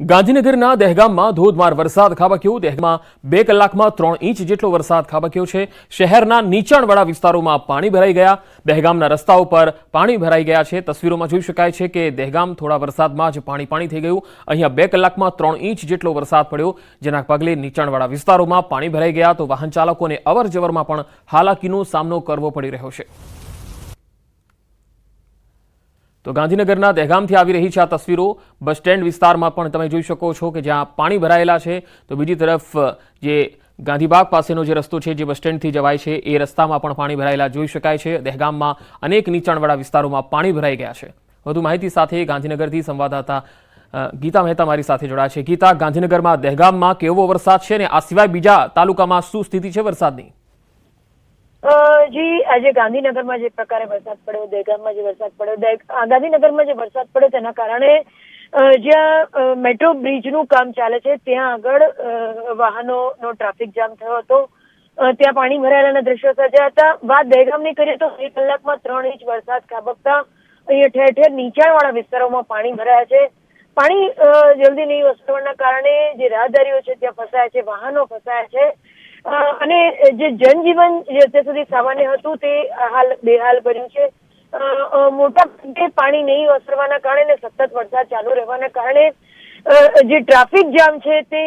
ગાંધીનગરના દહેગામમાં ધોધમાર વરસાદ ખાબક્યો. દહેગામમાં બે કલાકમાં ત્રણ ઇંચ જેટલો વરસાદ ખાબક્યો છે. શહેરના નીચાણવાળા વિસ્તારોમાં પાણી ભરાઈ ગયા. દહેગામના રસ્તાઓ પર પાણી ભરાઈ ગયા છે. તસવીરોમાં જોઈ શકાય છે કે દહેગામ થોડા વરસાદમાં જ પાણી પાણી થઈ ગયું. અહીંયા બે કલાકમાં ત્રણ ઇંચ જેટલો વરસાદ પડ્યો. જેના પગલે નીચાણવાળા વિસ્તારોમાં પાણી ભરાઈ ગયા તો વાહન ચાલકોને અવર જવરમાં પણ હાલાકીનો સામનો કરવો પડી રહ્યો છે. તો ગાંધીનગરના દહેગામથી આવી રહી છે આ તસવીરો. બસ સ્ટેન્ડ વિસ્તારમાં પણ તમે જોઈ શકો છો કે જ્યાં પાણી ભરાયેલા છે. તો બીજી તરફ, જે ગાંધીબાગ પાસેનો જે રસ્તો છે, જે બસ સ્ટેન્ડથી જવાય છે, એ રસ્તામાં પણ પાણી ભરાયેલા જોઈ શકાય છે. દહેગામમાં અનેક નીચાણવાળા વિસ્તારોમાં પાણી ભરાઈ ગયા છે. વધુ માહિતી સાથે ગાંધીનગરથી સંવાદદાતા ગીતા મહેતા મારી સાથે જોડાયા છે. ગીતા, ગાંધીનગરમાં દહેગામમાં કેવો વરસાદ છે ને આ સિવાય બીજા તાલુકામાં શું સ્થિતિ છે વરસાદની? જી, આજે ગાંધીનગરમાં જે પ્રકારે વરસાદ પડ્યો, દહેગામમાં જે વરસાદ પડ્યો ગાંધીનગરમાં જે વરસાદ પડ્યો, તેના કારણે જ્યાં મેટ્રો બ્રિજનું કામ ચાલે છે, ત્યાં આગળ વાહનોનો ટ્રાફિક જામ થયો હતો. ત્યાં પાણી ભરાયેલાના દ્રશ્યો સર્જાયા હતા. વાત દહેગામની કરીએ તો બે કલાકમાં ત્રણ ઇંચ વરસાદ ખાબકતા. અહીંયા ઠેર ઠેર નીચાણવાળા વિસ્તારોમાં પાણી ભરાયા છે. પાણી જલ્દી નહીં વસવાના કારણે જે રાહદારીઓ છે, ત્યાં ફસાયા છે, વાહનો ફસાયા છે. અને જે જનજીવન જે અત્યાર સુધી સામાન્ય હતું તે હાલ બેહાલ બન્યું છે. મોટા ભાગે પાણી નહીં ઓસરવાના કારણે સતત વરસાદ ચાલુ રહેવાના કારણે જે ટ્રાફિક જામ છે તે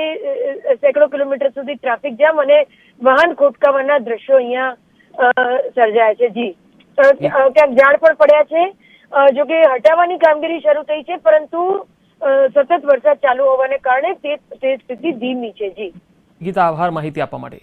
સેંકડો કિલોમીટર સુધી ટ્રાફિક જામ અને વાહન ખોટકાવાના દ્રશ્યો અહીંયા સર્જાયા છે. જી. ક્યાંક ઝાડ પણ પડ્યા છે. જો કે હટાવવાની કામગીરી શરૂ થઈ છે પરંતુ સતત વરસાદ ચાલુ હોવાને કારણે તે સ્થિતિ ધીમી છે. જી. ગીતા આભાર માહિતી આપવા માટે.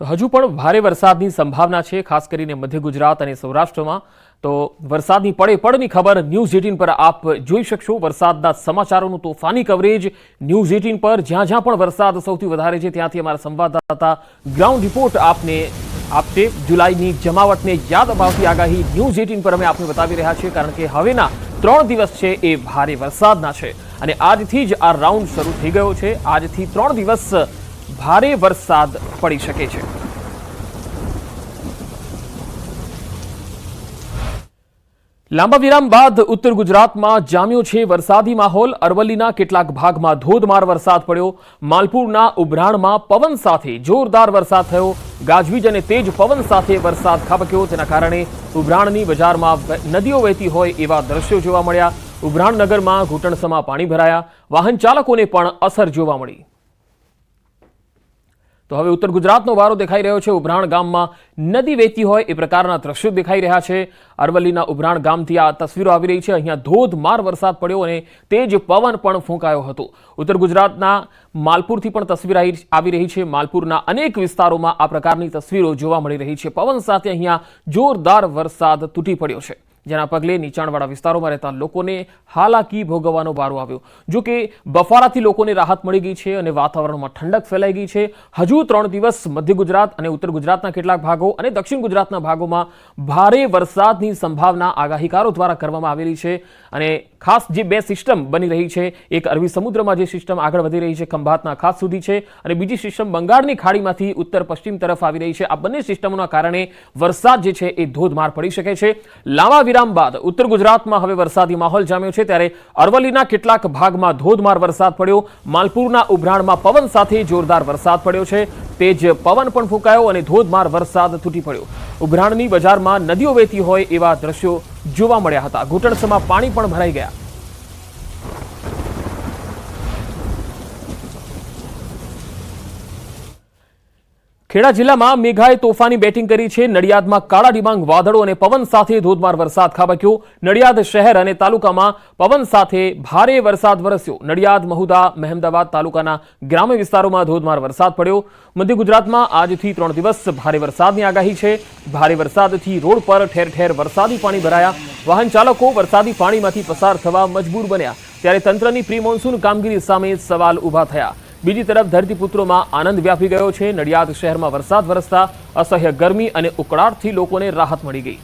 તો હજુ પણ ભારે વરસાદની સંભાવના છે, ખાસ કરીને મધ્ય ગુજરાત અને સૌરાષ્ટ્રમાં. તો વરસાદની પડે પડની ખબર ન્યૂઝ એટીન પર આપ જોઈ શકશો. વરસાદના સમાચારોનું તોફાની કવરેજ ન્યૂઝ એટીન પર. જ્યાં જ્યાં પણ વરસાદ સૌથી વધારે છે, ત્યાંથી અમારા સંવાદદાતા. ગ્રાઉન્ડ રિપોર્ટ આપને આપશે જુલાઈની જમાવટને યાદ અપાવતી આગાહી ન્યૂઝ એટીન પર અમે આપને બતાવી રહ્યા છીએ, કારણ કે હવેના ત્રણ દિવસ છે એ ભારે વરસાદના છે અને આજથી જ આ રાઉન્ડ શરૂ થઈ ગયો છે. આજથી ત્રણ દિવસ ભારે વરસાદ પડી શકે છે. લાંબા વિરામ બાદ ઉત્તર ગુજરાતમાં જામ્યો છે વરસાદી માહોલ. અરવલ્લીના કેટલાક ભાગમાં ધોધમાર વરસાદ પડ્યો. માલપુરના ઉભરાણમાં પવન સાથે જોરદાર વરસાદ થયો. ગાજવીજ અને તેજ પવન સાથે વરસાદ ખાબક્યો. તેના કારણે ઉભરાણની બજારમાં નદીઓ વહેતી હોય એવા દ્રશ્યો જોવા મળ્યા. ઉભરાણ નગરમાં ઘૂંટણસમા પાણી ભરાયા. વાહન ચાલકોને પણ અસર જોવા મળી. તો હવે ઉત્તર ગુજરાતનો વારો દેખાઈ રહ્યો છે. ઉભરાણ ગામમાં નદી વહેતી હોય એ પ્રકારના દ્રશ્યો દેખાઈ રહ્યા છે. અરવલ્લીના ઉભરાણ ગામથી આ તસવીરો આવી રહી છે. અહીંયા ધોધમાર વરસાદ પડ્યો અને તેજ પવન પણ ફૂંકાયો હતો. ઉત્તર ગુજરાતના માલપુરથી પણ તસવીર આવી રહી છે. માલપુરના અનેક વિસ્તારોમાં આ પ્રકારની તસવીરો જોવા મળી રહી છે. પવન સાથે અહીંયા જોરદાર વરસાદ તૂટી પડ્યો છે. જેના પગલે નીચાણવાળા વિસ્તારોમાં રહેતા લોકોને હાલાકી ભોગવવાનો વારો આવ્યો. જો કે બફારાથી લોકોને રાહત મળી ગઈ છે અને વાતાવરણમાં ઠંડક ફેલાઈ ગઈ છે. હજુ ત્રણ દિવસ મધ્ય ગુજરાત અને ઉત્તર ગુજરાતના કેટલાક ભાગો અને દક્ષિણ ગુજરાતના ભાગોમાં ભારે વરસાદની સંભાવના આગાહીકારો દ્વારા કરવામાં આવેલી છે અને ખાસ જે બે સિસ્ટમ બની રહી છે, એક અરબી સમુદ્રમાં જે સિસ્ટમ આગળ વધી રહી છે, ખંભાતના ખાસ સુધી છે અને બીજી સિસ્ટમ બંગાળની ખાડીમાંથી ઉત્તર પશ્ચિમ તરફ આવી રહી છે. આ બંને સિસ્ટમોના કારણે વરસાદ જે છે એ ધોધમાર પડી શકે છે. લાંબા વિરામ બાદ ઉત્તર ગુજરાતમાં હવે વરસાદી માહોલ જામ્યો છે ત્યારે અરવલ્લીના કેટલાક ભાગમાં ધોધમાર વરસાદ પડ્યો. માલપુરના ઉભરાણમાં પવન સાથે જોરદાર વરસાદ પડ્યો છે. તેજ પવન પણ ફૂંકાયો અને ધોધમાર વરસાદ તૂટી પડ્યો. ઉભરાણની બજારમાં નદીઓ વહેતી હોય એવા દ્રશ્યો જોવા મળ્યા હતા. ઘૂંટણસમાં પાણી પણ ભરાઈ ગયા. ખેડા જિલ્લામાં મેઘાએ તોફાની બેટિંગ કરી છે. નડિયાદમાં કાળા ડિબાંગ વાદળો અને પવન સાથે ધોધમાર વરસાદ ખાબક્યો. નડિયાદ શહેર અને તાલુકામાં પવન સાથે ભારે વરસાદ વરસ્યો. નડિયાદ, મહુદા, મહેમદાવાદ તાલુકાના ગ્રામ્ય વિસ્તારોમાં ધોધમાર વરસાદ પડ્યો. મધ્ય ગુજરાતમાં આજથી ત્રણ દિવસ ભારે વરસાદની આગાહી છે. ભારે વરસાદથી રોડ પર ઠેર ઠેર વરસાદી પાણી ભરાયા. વાહન ચાલકો વરસાદી પાણીમાંથી પસાર થવા મજબૂર બન્યા. ત્યારે તંત્રની પ્રી મોન્સૂન કામગીરી સામે સવાલ ઊભા થયા. બીજી તરફ ધરતીપુત્રોમાં આનંદ વ્યાપી ગયો છે. નડિયાદ શહેરમાં વરસાદ વરસતા અસહ્ય ગરમી અને ઉકળાટથી લોકોને રાહત મળી ગઈ.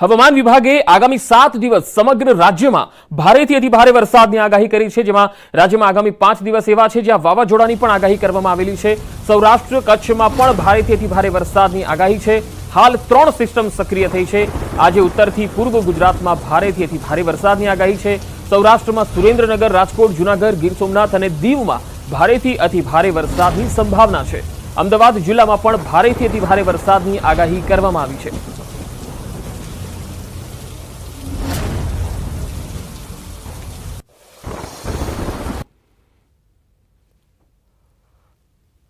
હવામાન વિભાગે આગામી સાત દિવસ સમગ્ર રાજ્યમાં ભારેથી અતિ ભારે વરસાદની આગાહી કરી છે. જેમાં રાજ્યમાં આગામી પાંચ દિવસ એવા છે જ્યાં વાવાઝોડાની પણ આગાહી કરવામાં આવેલી છે. સૌરાષ્ટ્ર કચ્છમાં પણ ભારેથી અતિ ભારે વરસાદની આગાહી છે. હાલ ત્રણ સિસ્ટમ સક્રિય થઈ છે. આજે ઉત્તરથી પૂર્વ ગુજરાતમાં ભારેથી અતિ ભારે વરસાદની આગાહી છે. સૌરાષ્ટ્રમાં સુરેન્દ્રનગર, રાજકોટ, જૂનાગઢ, ગીર સોમનાથ અને દીવમાં ભારેથી અતિ ભારે વરસાદની સંભાવના છે. અમદાવાદ જિલ્લામાં પણ ભારેથી અતિ ભારે વરસાદની આગાહી કરવામાં આવી છે.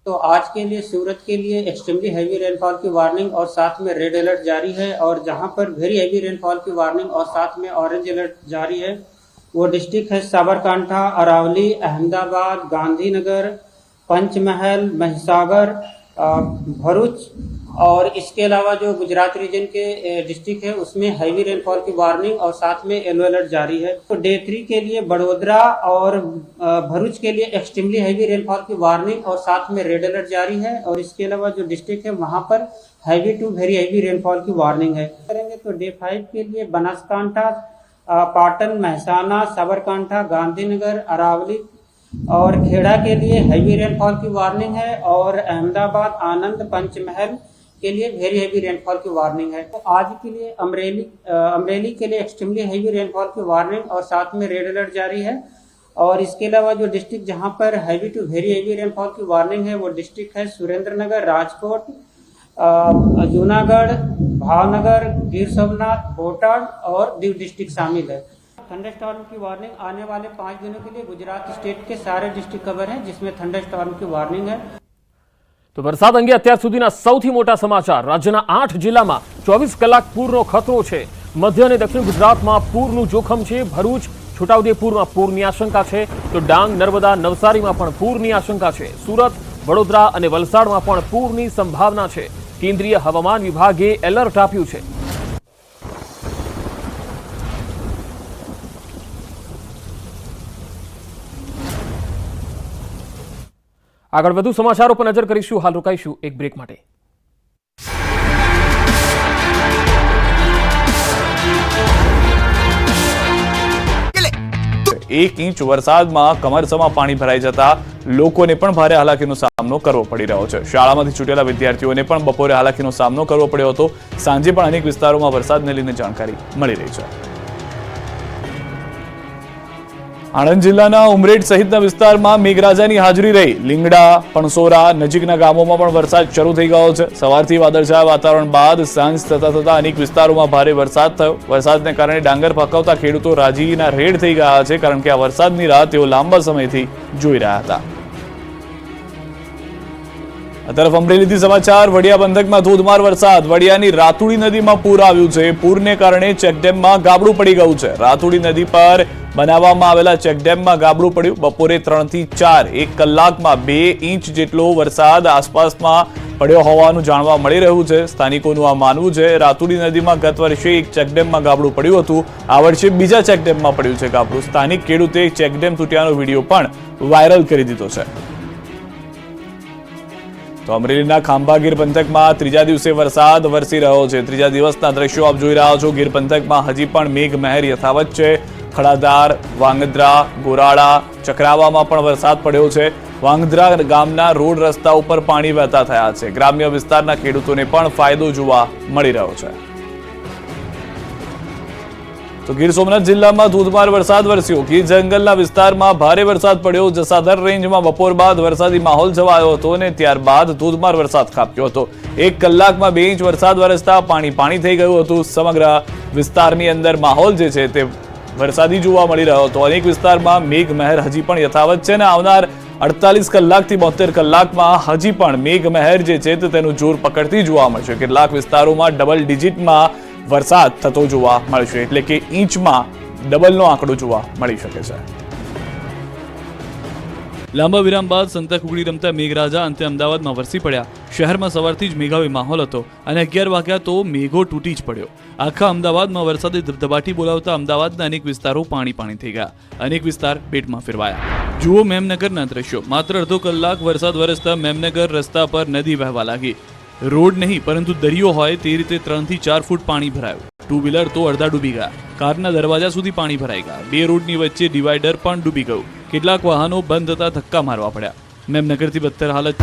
तो आज के लिए, सूरत के लिए एक्सट्रीमली हैवी रेनफॉल की वार्निंग और साथ में रेड अलर्ट जारी है और जहाँ पर वेरी हैवी रेनफॉल की वार्निंग और साथ में ऑरेंज अलर्ट जारी है, वो डिस्ट्रिक्ट है साबरकांठा, अरावली, अहमदाबाद, गांधीनगर, पंचमहल, महिसागर भरूच और इसके अलावा जो गुजरात रीजन के डिस्ट्रिक्ट है, उसमें हैवी रेनफॉल की वार्निंग और साथ में येलो अलर्ट जारी है। तो डे थ्री के लिए बड़ोदरा और भरूच के लिए एक्सट्रीमली हैवी रेनफॉल की वार्निंग और साथ में रेड अलर्ट जारी है और इसके अलावा जो डिस्ट्रिक्ट है, वहाँ पर heavy to very heavy rainfall की वार्निंग है। करेंगे तो डे फाइव के लिए बनासकांठा पाटन, महसाना, साबरकांठा, गांधीनगर, अरावली और खेड़ा के लिए हैवी रेनफॉल की वार्निंग है और अहमदाबाद आनंद पंचमहल के लिए वेरी हैवी रेनफॉल की वार्निंग है। तो आज के लिए अमरेली अमरेली के लिए एक्सट्रीमली हैवी रेनफॉल की वार्निंग और साथ में रेड अलर्ट जारी है। और इसके अलावा जो डिस्ट्रिक्ट जहाँ पर heavy to very heavy rainfall की वार्निंग है, वो डिस्ट्रिक्ट है सुरेंद्रनगर, राजकोट जूनागढ़, भावनगर, गिर सोमनाथ, बोटाड और दीव डिस्ट्रिक्ट शामिल है। थंडर स्टॉर्म की वार्निंग आने वाले पाँच दिनों के लिए गुजरात स्टेट के सारे डिस्ट्रिक्ट कवर हैं जिसमें थंडर स्टॉर्म की वार्निंग है તો વરસાદ અંગે અત્યાર સુધીના સૌથી મોટા સમાચાર રાજ્યના આઠ જિલ્લામાં ચોવીસ કલાક પૂરનો ખતરો છે મધ્ય અને દક્ષિણ ગુજરાતમાં પૂરનું જોખમ છે ભરૂચ છોટાઉદેપુરમાં પૂરની આશંકા છે તો ડાંગ નર્મદા નવસારીમાં પણ પૂરની આશંકા છે સુરત વડોદરા અને વલસાડમાં પણ પૂરની સંભાવના છે કેન્દ્રીય હવામાન વિભાગે એલર્ટ આપ્યું છે આગળ વધુ સમાચારો પર નજર કરીશું. હાલ રોકાઈશું એક બ્રેક માટે. એક ઇંચ વરસાદમાં કમરસમાં પાણી ભરાઈ જતા લોકોને પણ ભારે હાલાકીનો સામનો કરવો પડી રહ્યો છે. શાળામાંથી છૂટેલા વિદ્યાર્થીઓને પણ બપોરે હાલાકીનો સામનો કરવો પડ્યો હતો. સાંજે પણ અનેક વિસ્તારોમાં વરસાદને લઈને જાણકારી મળી રહી છે. આણંદ જિલ્લાના ઉમરેઠ સહિતના વિસ્તારમાં મેઘરાજાની હાજરી રહી. લીંગડા, પણસોરા નજીકના ગામોમાં પણ વરસાદ શરૂ થઈ ગયો છે. સવારથી વાદળછાયા વાતાવરણ બાદ સાંજ થતા થતા અનેક વિસ્તારોમાં ભારે વરસાદ થયો. વરસાદને કારણે ડાંગર પકવતા ખેડૂતો રાજીના રેડ થઈ ગયા છે, કારણ કે આ વરસાદની રાહ તેઓ લાંબા સમયથી જોઈ રહ્યા હતા. આ તરફ અમરેલીથી સમાચાર, વડિયા બંધકમાં ધોધમાર વરસાદ. વડિયાની રાતુડી નદીમાં પૂર આવ્યું છે. પૂરને કારણે ચેકડેમમાં ગાબડું પડી ગયું છે. રાતુડી નદી પર બનાવવામાં આવેલા ચેકડેમમાં ગાબડું પડ્યું. બપોરે ત્રણથી ચાર, એક કલાકમાં બે ઇંચ જેટલો વરસાદ આસપાસમાં પડ્યો હોવાનું જાણવા મળી રહ્યું છે. સ્થાનિકોનું આ માનવું છે. રાતુડી નદીમાં ગત વર્ષે એક ચેકડેમમાં ગાબડું પડ્યું હતું. આ વર્ષે બીજા ચેકડેમમાં પડ્યું છે ગાબડું. સ્થાનિક ખેડૂતે ચેકડેમ તૂટ્યાનો વીડિયો પણ વાયરલ કરી દીધો છે. તો અમરેલીના ખાંભા ગીર પંથકમાં ત્રીજા દિવસે વરસાદ વરસી રહ્યો છે. ત્રીજા દિવસના દ્રશ્યો આપ જોઈ રહ્યા છો. ગીર પંથકમાં હજી પણ મેઘ મહેર યથાવત છે. ખડાધાર, વાંગદ્રા, ગોરાળા, ચક્રાવામાં પણ વરસાદ પડ્યો છે. વાંગદ્રા ગામના રોડ રસ્તા ઉપર પાણી વહેતા થયા છે. ગ્રામ્ય વિસ્તારના ખેડૂતોને પણ ફાયદો જોવા મળી રહ્યો છે. તો ગીર સોમનાથ જિલ્લામાં ધોધમાર વરસાદ વરસ્યો. ગીર જંગલના વિસ્તારમાં ભારે વરસાદ પડ્યો. જસાદર રેન્જમાં બપોર બાદ વરસાદી માહોલ છવાયો હતો અને ત્યારબાદ ધોધમાર વરસાદ ખાબક્યો હતો. એક કલાકમાં બે ઇંચ વરસાદ વરસતા પાણી પાણી થઈ ગયું હતું. સમગ્ર વિસ્તારની અંદર માહોલ જે છે તે વરસાદી જોવા મળી રહ્યો હતો. અનેક વિસ્તારમાં મેઘ મહેર હજી પણ યથાવત છે ને આવનાર અડતાલીસ કલાકથી બોતેર કલાકમાં હજી પણ મેઘ મહેર જે છે તેનું જોર પકડતી જોવા મળશે. કેટલાક વિસ્તારોમાં ડબલ ડિજિટમાં વરસાદ થતો જોવા મળશે એટલે કે ઇંચમાં ડબલનો આંકડો જોવા મળી શકે છે. લાંબા વિરામ બાદ સંતા રમતા મેઘરાજા અંતે અમદાવાદમાં વરસી પડ્યા. શહેરમાં સવારથી જ મેઘાવી માહોલ હતો અને અગિયાર વાગ્યા તો મેઘો તૂટી જ પડ્યો. આખા અમદાવાદમાં વરસાદે ધબધબાટી બોલાવતા અમદાવાદના અનેક વિસ્તારો પાણી પાણી થઈ ગયા. અનેક વિસ્તાર પેટમાં ફેરવાયા. જુઓ મેમનગરના દ્રશ્યો. માત્ર અડધો કલાક વરસાદ વરસતા મેમનગર રસ્તા પર નદી વહેવા લાગી. રોડ નહીં, પરંતુ દરિયો હોય તે રીતે ત્રણથી ચાર ફૂટ પાણી ભરાયું. ટુ વ્હીલર તો અડધા ડૂબી ગયા. કારના દરવાજા સુધી પાણી ભરાઈ ગયા. બે રોડની વચ્ચે ડિવાઈડર પણ ડૂબી ગયું. કેટલાક વાહનો બંધ થતા ધક્કા મારવા પડ્યા. મેમનગરથી બદતર હાલત